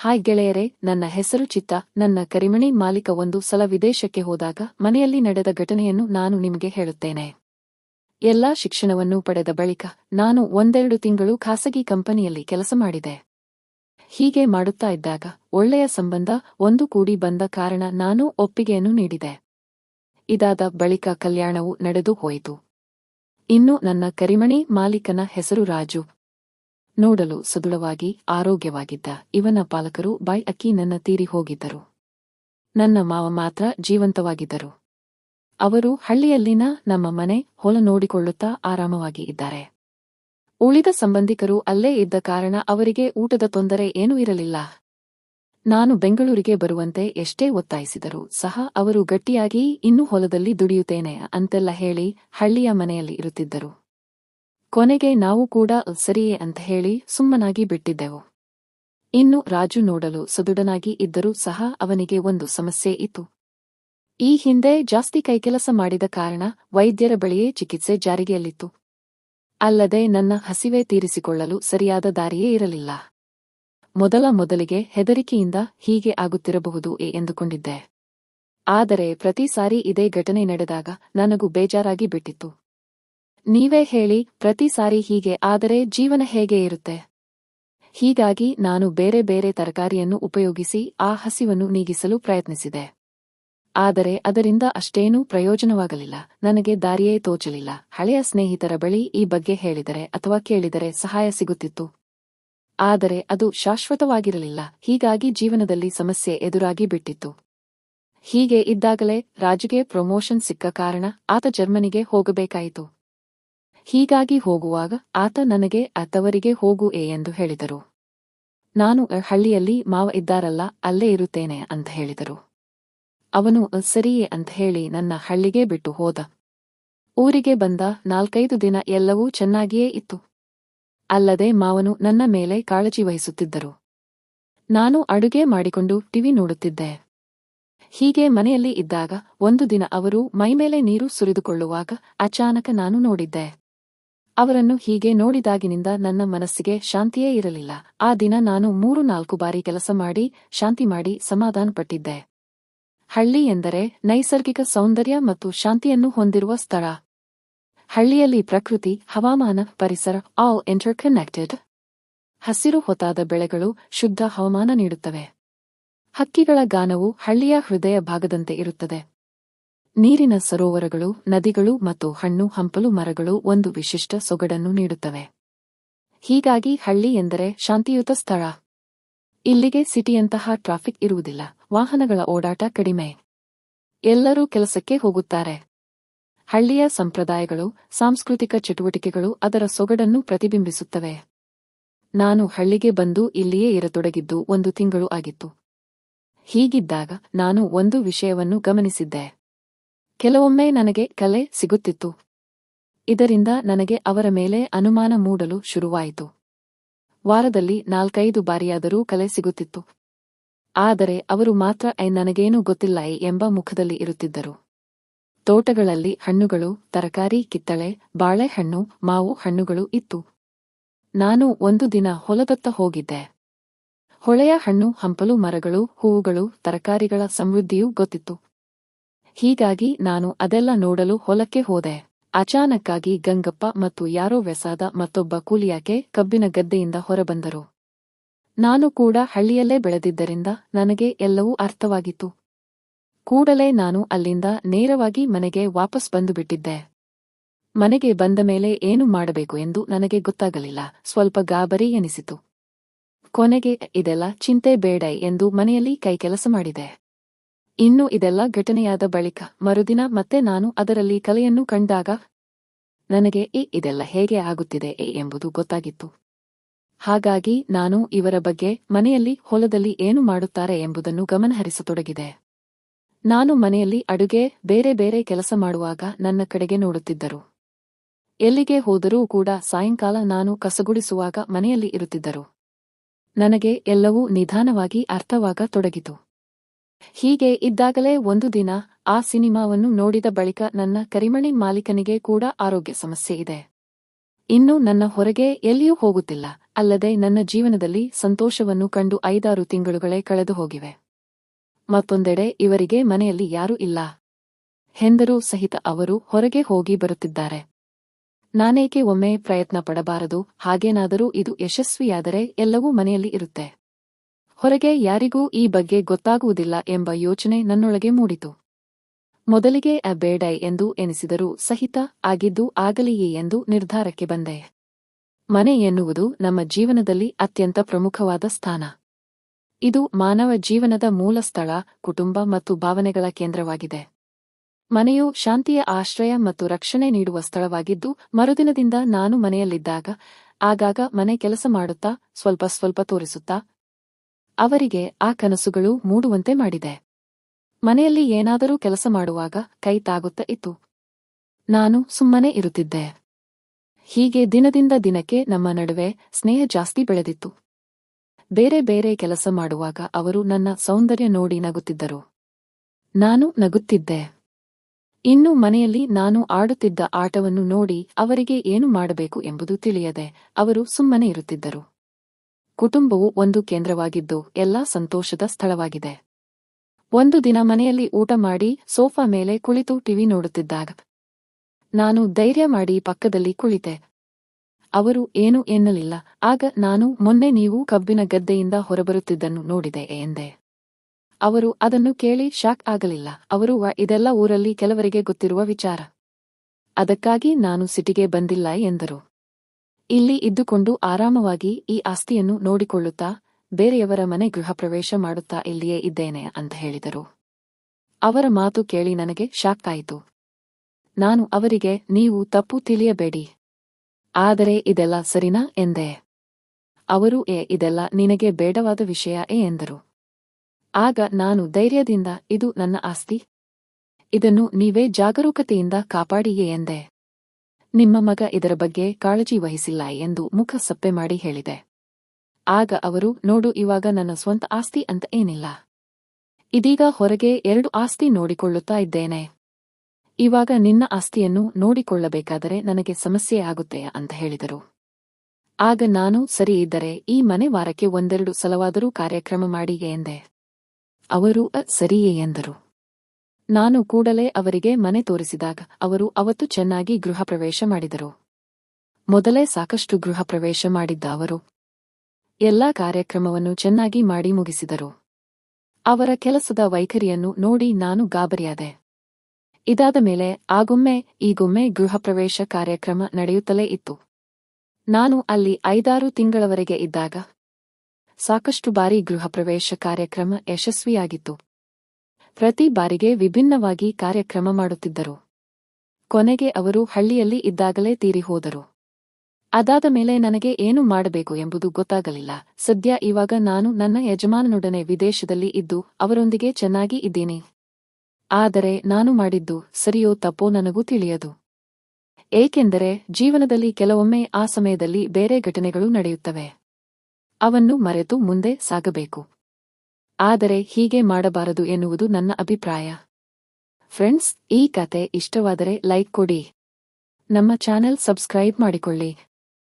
Hi ಗೆಳೆಯರೆ, ನನ್ನ ಹೆಸರು ಚಿತ್ತ. ನನ್ನ ಕರಿಮಣಿ ಮಾಲೀಕ ಒಂದು ಸಲ ವಿದೇಶಕ್ಕೆ ಹೋದಾಗ ಮನೆಯಲ್ಲಿ ನಡೆದ ಘಟನೆಯನ್ನು ನಾನು ನಿಮಗೆ ಹೇಳುತ್ತೇನೆ. ಎಲ್ಲಾ ಶಿಕ್ಷಣವನ್ನು ಪಡೆದ ಬಳಿಕ ನಾನು ಒಂದೆರಡು ತಿಂಗಳು ಖಾಸಗಿ ಕಂಪನಿಯಲ್ಲಿ ಕೆಲಸ ಮಾಡಿದೆ. ಹೀಗೆ ಮಾಡುತ್ತಾ ಇದ್ದಾಗ ಒಳ್ಳೆಯ ಸಂಬಂಧ ಒಂದು ಕೂಡಿ ಬಂದ ಕಾರಣ ನಾನು ಒಪ್ಪಿಗೆಯನ್ನು ನೀಡಿದೆ. ಇದಾದ ಬಳಿಕ ಕಲ್ಯಾಣವು ನಡೆದು ಹೋಯಿತು. ಇನ್ನು ನನ್ನ ಕರಿಮಣಿ ಮಾಲೀಕನ ಹೆಸರು ರಾಜು. ನೋಡಲು ಸದೃಢವಾಗಿ, ಆರೋಗ್ಯವಾಗಿದ್ದ ಇವನ ಪಾಲಕರು ಬಾಯ್ ಅಕ್ಕಿ ನನ್ನ ತೀರಿ ಹೋಗಿದ್ದರು. ನನ್ನ ಮಾವ ಮಾತ್ರ ಜೀವಂತವಾಗಿದ್ದರು. ಅವರು ಹಳ್ಳಿಯಲ್ಲಿನ ನಮ್ಮ ಮನೆ ಹೊಲ ನೋಡಿಕೊಳ್ಳುತ್ತಾ ಆರಾಮವಾಗಿ ಇದ್ದಾರೆ. ಉಳಿದ ಸಂಬಂಧಿಕರು ಅಲ್ಲೇ ಇದ್ದ ಕಾರಣ ಅವರಿಗೆ ಊಟದ ತೊಂದರೆ ಏನೂ ಇರಲಿಲ್ಲ. ನಾನು ಬೆಂಗಳೂರಿಗೆ ಬರುವಂತೆ ಎಷ್ಟೇ ಒತ್ತಾಯಿಸಿದರೂ ಸಹ ಅವರು ಗಟ್ಟಿಯಾಗಿ, ಇನ್ನೂ ಹೊಲದಲ್ಲಿ ದುಡಿಯುತ್ತೇನೆ ಅಂತೆಲ್ಲ ಹೇಳಿ ಹಳ್ಳಿಯ ಮನೆಯಲ್ಲಿ ಇರುತ್ತಿದ್ದರು. ಕೊನೆಗೆ ನಾವು ಕೂಡ ಸರಿಯೇ ಅಂತ ಹೇಳಿ ಸುಮ್ಮನಾಗಿ ಬಿಟ್ಟಿದ್ದೆವು. ಇನ್ನು ರಾಜು ನೋಡಲು ಸದುಡನಾಗಿ ಇದ್ದರೂ ಸಹ ಅವನಿಗೆ ಒಂದು ಸಮಸ್ಯೆ ಇತ್ತು. ಈ ಹಿಂದೆ ಜಾಸ್ತಿ ಕೈಕೆಲಸ ಮಾಡಿದ ಕಾರಣ ವೈದ್ಯರ ಬಳಿಯೇ ಚಿಕಿತ್ಸೆ ಜಾರಿಗೆಯಲ್ಲಿತ್ತು. ಅಲ್ಲದೆ ನನ್ನ ಹಸಿವೆ ತೀರಿಸಿಕೊಳ್ಳಲು ಸರಿಯಾದ ದಾರಿಯೇ ಇರಲಿಲ್ಲ. ಮೊದಲ ಮೊದಲಿಗೆ ಹೆದರಿಕೆಯಿಂದ ಹೀಗೆ ಆಗುತ್ತಿರಬಹುದು ಎಂದುಕೊಂಡಿದ್ದೆ. ಆದರೆ ಪ್ರತಿ ಸಾರಿ ಇದೇ ಘಟನೆ ನಡೆದಾಗ ನನಗೂ ಬೇಜಾರಾಗಿ ಬಿಟ್ಟಿತ್ತು. ನೀವೇ ಹೇಳಿ, ಪ್ರತಿ ಸಾರಿ ಹೀಗೆ, ಆದರೆ ಜೀವನ ಹೇಗೆ ಇರುತ್ತೆ? ಹೀಗಾಗಿ ನಾನು ಬೇರೆ ಬೇರೆ ತರಕಾರಿಯನ್ನು ಉಪಯೋಗಿಸಿ, ಆ ಹಸಿವನ್ನು ನೀಗಿಸಲು ಪ್ರಯತ್ನಿಸಿದೆ. ಆದರೆ ಅದರಿಂದ ಅಷ್ಟೇನೂ ಪ್ರಯೋಜನವಾಗಲಿಲ್ಲ, ನನಗೆ ದಾರಿಯೇ ತೋಚಲಿಲ್ಲ. ಹಳೆಯ ಸ್ನೇಹಿತರ ಬಳಿ ಈ ಬಗ್ಗೆ ಹೇಳಿದರೆ ಅಥವಾ ಕೇಳಿದರೆ ಸಹಾಯ ಸಿಗುತ್ತಿತ್ತು. ಆದರೆ ಅದು ಶಾಶ್ವತವಾಗಿರಲಿಲ್ಲ, ಹೀಗಾಗಿ ಜೀವನದಲ್ಲಿ ಸಮಸ್ಯೆ ಎದುರಾಗಿ ಬಿಟ್ಟಿತ್ತು. ಹೀಗೆ ಇದ್ದಾಗಲೇ ರಾಜುಗೆ ಪ್ರಮೋಷನ್ ಸಿಕ್ಕ ಕಾರಣ ಆತ ಜರ್ಮನಿಗೆ ಹೋಗಬೇಕಾಯಿತು. ಹೀಗಾಗಿ ಹೋಗುವಾಗ ಆತ ನನಗೆ, ಅತ್ತವರಿಗೆ ಹೋಗು ಎ ಎಂದು ಹೇಳಿದರು. ನಾನು ಹಳ್ಳಿಯಲ್ಲಿ ಮಾವ ಇದ್ದಾರಲ್ಲ, ಅಲ್ಲೇ ಇರುತ್ತೇನೆ ಅಂತ ಹೇಳಿದರು. ಅವನು ಸರಿಯೇ ಅಂತ ಹೇಳಿ ನನ್ನ ಹಳ್ಳಿಗೆ ಬಿಟ್ಟು ಹೋದ. ಊರಿಗೆ ಬಂದ ನಾಲ್ಕೈದು ದಿನ ಎಲ್ಲವೂ ಚೆನ್ನಾಗಿಯೇ ಇತ್ತು. ಅಲ್ಲದೆ ಮಾವನು ನನ್ನ ಮೇಲೆ ಕಾಳಜಿ ವಹಿಸುತ್ತಿದ್ದರು. ನಾನು ಅಡುಗೆ ಮಾಡಿಕೊಂಡು ಟಿವಿ ನೋಡುತ್ತಿದ್ದೆ. ಹೀಗೆ ಮನೆಯಲ್ಲಿ ಇದ್ದಾಗ ಒಂದು ದಿನ ಅವರು ಮೈಮೇಲೆ ನೀರು ಸುರಿದುಕೊಳ್ಳುವಾಗ ಅಚಾನಕ ನಾನು ನೋಡಿದ್ದೆ. ಅವರನ್ನು ಹೀಗೆ ನೋಡಿದಾಗಿನಿಂದ ನನ್ನ ಮನಸ್ಸಿಗೆ ಶಾಂತಿಯೇ ಇರಲಿಲ್ಲ. ಆ ದಿನ ನಾನು ಮೂರು ನಾಲ್ಕು ಬಾರಿ ಕೆಲಸ ಮಾಡಿ, ಶಾಂತಿ ಮಾಡಿ ಸಮಾಧಾನಪಟ್ಟಿದ್ದೆ. ಹಳ್ಳಿ ಎಂದರೆ ನೈಸರ್ಗಿಕ ಸೌಂದರ್ಯ ಮತ್ತು ಶಾಂತಿಯನ್ನು ಹೊಂದಿರುವ ಸ್ಥಳ. ಹಳ್ಳಿಯಲ್ಲಿ ಪ್ರಕೃತಿ, ಹವಾಮಾನ, ಪರಿಸರ ಆಲ್ ಎಂಟರ್ ಕನೆಕ್ಟೆಡ್ ಹಸಿರು ಹೊತ್ತಾದ ಬೆಳೆಗಳು ಶುದ್ಧ ಹವಾಮಾನ ನೀಡುತ್ತವೆ. ಹಕ್ಕಿಗಳ ಗಾನವು ಹಳ್ಳಿಯ ಹೃದಯ ಭಾಗದಂತೆ ಇರುತ್ತದೆ. ನೀರಿನ ಸರೋವರಗಳು, ನದಿಗಳು ಮತ್ತು ಹಣ್ಣು, ಹಂಪಲು ಮರಗಳು ಒಂದು ವಿಶಿಷ್ಟ ಸೊಗಡನ್ನು ನೀಡುತ್ತವೆ. ಹೀಗಾಗಿ ಹಳ್ಳಿ ಎಂದರೆ ಶಾಂತಿಯುತ ಸ್ಥಳ. ಇಲ್ಲಿಗೆ ಸಿಟಿಯಂತಹ ಟ್ರಾಫಿಕ್ ಇರುವುದಿಲ್ಲ, ವಾಹನಗಳ ಓಡಾಟ ಕಡಿಮೆ. ಎಲ್ಲರೂ ಕೆಲಸಕ್ಕೆ ಹೋಗುತ್ತಾರೆ. ಹಳ್ಳಿಯ ಸಂಪ್ರದಾಯಗಳು, ಸಾಂಸ್ಕೃತಿಕ ಚಟುವಟಿಕೆಗಳು ಅದರ ಸೊಗಡನ್ನು ಪ್ರತಿಬಿಂಬಿಸುತ್ತವೆ. ನಾನು ಹಳ್ಳಿಗೆ ಬಂದು ಇಲ್ಲಿಯೇ ಇರತೊಡಗಿದ್ದು ಒಂದು ತಿಂಗಳು ಆಗಿತ್ತು. ಹೀಗಿದ್ದಾಗ ನಾನು ಒಂದು ವಿಷಯವನ್ನು ಗಮನಿಸಿದ್ದೆ. ಕೆಲವೊಮ್ಮೆ ನನಗೆ ಕಲೆ ಸಿಗುತ್ತಿತ್ತು. ಇದರಿಂದ ನನಗೆ ಅವರ ಮೇಲೆ ಅನುಮಾನ ಮೂಡಲು ಶುರುವಾಯಿತು. ವಾರದಲ್ಲಿ ನಾಲ್ಕೈದು ಬಾರಿಯಾದರೂ ಕಲೆ ಸಿಗುತ್ತಿತ್ತು. ಆದರೆ ಅವರು ಮಾತ್ರ ಐ ನನಗೇನೂ ಗೊತ್ತಿಲ್ಲ ಎಂಬ ಮುಖದಲ್ಲಿ ಇರುತ್ತಿದ್ದರು. ತೋಟಗಳಲ್ಲಿ ಹಣ್ಣುಗಳು, ತರಕಾರಿ, ಕಿತ್ತಳೆ, ಬಾಳೆಹಣ್ಣು, ಮಾವು ಹಣ್ಣುಗಳು ಇತ್ತು. ನಾನು ಒಂದು ದಿನ ಹೊಲದತ್ತ ಹೋಗಿದ್ದೆ. ಹೊಳೆಯ ಹಣ್ಣು, ಹಂಪಲು ಮರಗಳು, ಹೂವುಗಳು, ತರಕಾರಿಗಳ ಸಮೃದ್ಧಿಯೂ ಗೊತ್ತಿತ್ತು. ಹೀಗಾಗಿ ನಾನು ಅದೆಲ್ಲ ನೋಡಲು ಹೊಲಕ್ಕೆ ಹೋದೆ. ಅಚಾನಕ್ಕಾಗಿ ಗಂಗಪ್ಪ ಮತ್ತು ಯಾರೋ ವ್ಯಸಾದ ಮತ್ತೊಬ್ಬ ಕೂಲಿಯಾಕೆ ಕಬ್ಬಿನ ಗದ್ದೆಯಿಂದ ಹೊರಬಂದರು. ನಾನು ಕೂಡ ಹಳ್ಳಿಯಲ್ಲೇ ಬೆಳೆದಿದ್ದರಿಂದ ನನಗೆ ಎಲ್ಲವೂ ಅರ್ಥವಾಗಿತ್ತು. ಕೂಡಲೇ ನಾನು ಅಲ್ಲಿಂದ ನೇರವಾಗಿ ಮನೆಗೆ ವಾಪಸ್ ಬಂದುಬಿಟ್ಟಿದ್ದೆ. ಮನೆಗೆ ಬಂದ ಮೇಲೆ ಏನು ಮಾಡಬೇಕು ಎಂದು ನನಗೆ ಗೊತ್ತಾಗಲಿಲ್ಲ. ಸ್ವಲ್ಪ ಗಾಬರಿ ಎನಿಸಿತು. ಕೊನೆಗೆ ಇದೆಲ್ಲ ಚಿಂತೆ ಬೇಡ ಎಂದು ಮನೆಯಲ್ಲಿ ಕೈಕೆಲಸ ಮಾಡಿದೆ. ಇನ್ನು ಇದೆಲ್ಲ ಘಟನೆಯಾದ ಬಳಿಕ ಮರುದಿನ ಮತ್ತೆ ನಾನು ಅದರಲ್ಲಿ ಕಲೆಯನ್ನು ಕಂಡಾಗ ನನಗೆ ಈ ಇದೆಲ್ಲ ಹೇಗೆ ಆಗುತ್ತಿದೆ ಎಂಬುದು ಗೊತ್ತಾಗಿತ್ತು. ಹಾಗಾಗಿ ನಾನು ಇವರ ಬಗ್ಗೆ ಮನೆಯಲ್ಲಿ ಹೊಲದಲ್ಲಿ ಏನು ಮಾಡುತ್ತಾರೆ ಎಂಬುದನ್ನು ಗಮನಹರಿಸತೊಡಗಿದೆ. ನಾನು ಮನೆಯಲ್ಲಿ ಅಡುಗೆ, ಬೇರೆ ಬೇರೆ ಕೆಲಸ ಮಾಡುವಾಗ ನನ್ನ ಕಡೆಗೆ ನೋಡುತ್ತಿದ್ದರು. ಎಲ್ಲಿಗೆ ಹೋದರೂ ಕೂಡ ಸಾಯಂಕಾಲ ನಾನು ಕಸಗುಡಿಸುವಾಗ ಮನೆಯಲ್ಲಿ ಇರುತ್ತಿದ್ದರು. ನನಗೆ ಎಲ್ಲವೂ ನಿಧಾನವಾಗಿ ಅರ್ಥವಾಗ ತೊಡಗಿತು ಹೀಗೆ ಇದ್ದಾಗಲೇ ಒಂದು ದಿನ ಆ ಸಿನಿಮಾವನ್ನು ನೋಡಿದ ಬಳಿಕ ನನ್ನ ಕರಿಮಣಿ ಮಾಲೀಕನಿಗೆ ಕೂಡ ಆರೋಗ್ಯ ಸಮಸ್ಯೆ ಇದೆ. ಇನ್ನು ನನ್ನ ಹೊರಗೆ ಎಲ್ಲಿಯೂ ಹೋಗುತ್ತಿಲ್ಲ, ಅಲ್ಲದೆ ನನ್ನ ಜೀವನದಲ್ಲಿ ಸಂತೋಷವನ್ನು ಕಂಡು ಐದಾರು ತಿಂಗಳುಗಳೇ ಕಳೆದು ಹೋಗಿವೆ. ಮತ್ತೊಂದೆಡೆ ಇವರಿಗೆ ಮನೆಯಲ್ಲಿ ಯಾರೂ ಇಲ್ಲ. ಹೆಂದರೂ ಸಹಿತ ಅವರು ಹೊರಗೆ ಹೋಗಿ ಬರುತ್ತಿದ್ದಾರೆ. ನಾನೇಕೆ ಒಮ್ಮೆ ಪ್ರಯತ್ನ ಪಡಬಾರದು, ಹಾಗೇನಾದರೂ ಇದು ಯಶಸ್ವಿಯಾದರೆ ಎಲ್ಲವೂ ಮನೆಯಲ್ಲಿ ಇರುತ್ತೆ. ಹೊರಗೆ ಯಾರಿಗೂ ಈ ಬಗ್ಗೆ ಗೊತ್ತಾಗುವುದಿಲ್ಲ ಎಂಬ ಯೋಚನೆ ನನ್ನೊಳಗೆ ಮೂಡಿತು. ಮೊದಲಿಗೆ ಅ ಬೇಡ ಎಂದು ಎನಿಸಿದರೂ ಸಹಿತ ಆಗಿದ್ದು ಆಗಲಿಯೇ ಎಂದು ನಿರ್ಧಾರಕ್ಕೆ ಬಂದೆ. ಮನೆ ಎನ್ನುವುದು ನಮ್ಮ ಜೀವನದಲ್ಲಿ ಅತ್ಯಂತ ಪ್ರಮುಖವಾದ ಸ್ಥಾನ. ಇದು ಮಾನವ ಜೀವನದ ಮೂಲ ಸ್ಥಳ, ಕುಟುಂಬ ಮತ್ತು ಭಾವನೆಗಳ ಕೇಂದ್ರವಾಗಿದೆ. ಮನೆಯು ಶಾಂತಿಯ ಆಶ್ರಯ ಮತ್ತು ರಕ್ಷಣೆ ನೀಡುವ ಸ್ಥಳವಾಗಿದ್ದು, ಮರುದಿನದಿಂದ ನಾನು ಮನೆಯಲ್ಲಿದ್ದಾಗ, ಆಗಾಗ ಮನೆ ಕೆಲಸ ಮಾಡುತ್ತಾ, ಸ್ವಲ್ಪ ಸ್ವಲ್ಪ ತೋರಿಸುತ್ತಾ ಅವರಿಗೆ ಆ ಕನಸುಗಳು ಮೂಡುವಂತೆ ಮಾಡಿದೆ. ಮನೆಯಲ್ಲಿ ಏನಾದರೂ ಕೆಲಸ ಮಾಡುವಾಗ ಕೈ ತಾಗುತ್ತಾ ಇತ್ತು. ನಾನು ಸುಮ್ಮನೆ ಇರುತ್ತಿದ್ದೆ. ಹೀಗೆ ದಿನದಿಂದ ದಿನಕ್ಕೆ ನಮ್ಮ ನಡುವೆ ಸ್ನೇಹ ಜಾಸ್ತಿ ಬೆಳೆದಿತ್ತು. ಬೇರೆ ಬೇರೆ ಕೆಲಸ ಮಾಡುವಾಗ ಅವರು ನನ್ನ ಸೌಂದರ್ಯ ನೋಡಿ ನಗುತ್ತಿದ್ದರು. ನಾನು ನಗುತ್ತಿದ್ದೆ. ಇನ್ನು ಮನೆಯಲ್ಲಿ ನಾನು ಆಡುತ್ತಿದ್ದ ಆಟವನ್ನು ನೋಡಿ ಅವರಿಗೆ ಏನು ಮಾಡಬೇಕು ಎಂಬುದು ತಿಳಿಯದೆ ಅವರು ಸುಮ್ಮನೆ ಇರುತ್ತಿದ್ದರು. ಕುಟುಂಬವು ಒಂದು ಕೇಂದ್ರವಾಗಿದ್ದು ಎಲ್ಲಾ ಸಂತೋಷದ ಸ್ಥಳವಾಗಿದೆ. ಒಂದು ದಿನ ಮನೆಯಲ್ಲಿ ಊಟ ಮಾಡಿ ಸೋಫಾ ಮೇಲೆ ಕುಳಿತು ಟಿವಿ ನೋಡುತ್ತಿದ್ದಾಗ, ನಾನು ಧೈರ್ಯ ಮಾಡಿ ಪಕ್ಕದಲ್ಲಿ ಕುಳಿತೆ. ಅವರು ಏನು ಎನ್ನಲಿಲ್ಲ. ಆಗ ನಾನು ಮೊನ್ನೆ ನೀವು ಕಬ್ಬಿನ ಗದ್ದೆಯಿಂದ ಹೊರಬರುತ್ತಿದ್ದನ್ನು ನೋಡಿದೆ, ಎಂದೆ. ಅವರು ಅದನ್ನು ಕೇಳಿ ಶಾಕ್ ಆಗಲಿಲ್ಲ. ಅವರು ಇದೆಲ್ಲ ಊರಲ್ಲಿ ಕೆಲವರಿಗೆ ಗೊತ್ತಿರುವ ವಿಚಾರ. ಅದಕ್ಕಾಗಿ ನಾನು ಸಿಟಿಗೆ ಬಂದಿಲ್ಲ, ಎಂದರು. ಇಲ್ಲಿ ಇದ್ದುಕೊಂಡು ಆರಾಮವಾಗಿ ಈ ಆಸ್ತಿಯನ್ನು ನೋಡಿಕೊಳ್ಳುತ್ತಾ ಬೇರೆಯವರ ಮನೆ ಗೃಹ ಪ್ರವೇಶ ಮಾಡುತ್ತಾ ಇಲ್ಲಿಯೇ ಇದ್ದೇನೆ ಅಂತ ಹೇಳಿದರು. ಅವರ ಮಾತು ಕೇಳಿ ನನಗೆ ಶಾಕ್ ಆಯಿತು. ನಾನು ಅವರಿಗೆ, ನೀವು ತಪ್ಪು ತಿಳಿಯಬೇಡಿ. ಆದರೆ ಇದೆಲ್ಲ ಸರಿನಾ ಎಂದೆ. ಅವರು, ಏ, ಇದೆಲ್ಲ ನಿನಗೆ ಬೇಡವಾದ ವಿಷಯ, ಏ, ಎಂದರು. ಆಗ ನಾನು ಧೈರ್ಯದಿಂದ, ಇದು ನನ್ನ ಆಸ್ತಿ. ಇದನ್ನು ನೀವೇ ಜಾಗರೂಕತೆಯಿಂದ ಕಾಪಾಡಿಯೇ ಎಂದೆ. ನಿಮ್ಮ ಮಗ ಇದರ ಬಗ್ಗೆ ಕಾಳಜಿ ವಹಿಸಿಲ್ಲ ಎಂದು ಮುಖ ಸಪ್ಪೆ ಮಾಡಿ ಹೇಳಿದೆ. ಆಗ ಅವರು, ನೋಡು, ಇವಾಗ ನನ್ನ ಸ್ವಂತ ಆಸ್ತಿ ಅಂತ ಏನಿಲ್ಲ. ಇದೀಗ ಹೊರಗೆ ಎರಡು ಆಸ್ತಿ ನೋಡಿಕೊಳ್ಳುತ್ತಾ ಇದ್ದೇನೆ. ಇವಾಗ ನಿನ್ನ ಆಸ್ತಿಯನ್ನು ನೋಡಿಕೊಳ್ಳಬೇಕಾದರೆ ನನಗೆ ಸಮಸ್ಯೆ ಆಗುತ್ತೆ ಅಂತ ಹೇಳಿದರು. ಆಗ ನಾನು, ಸರಿ ಇದ್ದರೆ ಈ ಮನೆ ವಾರಕ್ಕೆ ಒಂದೆರಡು ಸಲವಾದರೂ ಕಾರ್ಯಕ್ರಮ ಮಾಡಿ ಎಂದೆ. ಅವರು ಸರಿಯೇ ಎಂದರು. ನಾನು ಕೂಡಲೇ ಅವರಿಗೆ ಮನೆ ತೋರಿಸಿದಾಗ ಅವರು ಅವತ್ತು ಚೆನ್ನಾಗಿ ಗೃಹ ಪ್ರವೇಶ ಮಾಡಿದರು. ಮೊದಲೇ ಸಾಕಷ್ಟು ಗೃಹ ಪ್ರವೇಶ ಮಾಡಿದ್ದ ಅವರು ಎಲ್ಲಾ ಕಾರ್ಯಕ್ರಮವನ್ನು ಚೆನ್ನಾಗಿ ಮಾಡಿ ಮುಗಿಸಿದರು. ಅವರ ಕೆಲಸದ ವೈಖರಿಯನ್ನು ನೋಡಿ ನಾನು ಗಾಬರಿಯಾದೆ. ಇದಾದ ಮೇಲೆ ಆಗೊಮ್ಮೆ ಈಗೊಮ್ಮೆ ಗೃಹ ಪ್ರವೇಶ ಕಾರ್ಯಕ್ರಮ ನಡೆಯುತ್ತಲೇ ಇತ್ತು. ನಾನು ಅಲ್ಲಿ ಐದಾರು ತಿಂಗಳವರೆಗೆ ಇದ್ದಾಗ ಸಾಕಷ್ಟು ಬಾರಿ ಗೃಹ ಪ್ರವೇಶ ಕಾರ್ಯಕ್ರಮ ಯಶಸ್ವಿಯಾಗಿತ್ತು. ಪ್ರತಿ ಬಾರಿಗೆ ವಿಭಿನ್ನವಾಗಿ ಕಾರ್ಯಕ್ರಮ ಮಾಡುತ್ತಿದ್ದರು. ಕೊನೆಗೆ ಅವರು ಹಳ್ಳಿಯಲ್ಲಿ ಇದ್ದಾಗಲೇ ತೀರಿ ಹೋದರು. ಅದಾದ ಮೇಲೆ ನನಗೆ ಏನು ಮಾಡಬೇಕು ಎಂಬುದು ಗೊತ್ತಾಗಲಿಲ್ಲ. ಸದ್ಯ ಇವಾಗ ನಾನು ನನ್ನ ಯಜಮಾನನೊಡನೆ ವಿದೇಶದಲ್ಲಿ ಇದ್ದು ಅವರೊಂದಿಗೆ ಚೆನ್ನಾಗಿ ಇದ್ದೀನಿ. ಆದರೆ ನಾನು ಮಾಡಿದ್ದು ಸರಿಯೋ ತಪ್ಪೋ ನನಗೂ ತಿಳಿಯದು. ಏಕೆಂದರೆ ಜೀವನದಲ್ಲಿ ಕೆಲವೊಮ್ಮೆ ಆ ಸಮಯದಲ್ಲಿ ಬೇರೆ ಘಟನೆಗಳು ನಡೆಯುತ್ತವೆ. ಅವನ್ನು ಮರೆತು ಮುಂದೆ ಸಾಗಬೇಕು. ಆದರೆ ಹೀಗೆ ಮಾಡಬಾರದು ಎನ್ನುವುದು ನನ್ನ ಅಭಿಪ್ರಾಯ. ಫ್ರೆಂಡ್ಸ್, ಈ ಕತೆ ಇಷ್ಟವಾದರೆ ಲೈಕ್ ಕೊಡಿ. ನಮ್ಮ ಚಾನೆಲ್ ಸಬ್ಸ್ಕ್ರೈಬ್ ಮಾಡಿಕೊಳ್ಳಿ.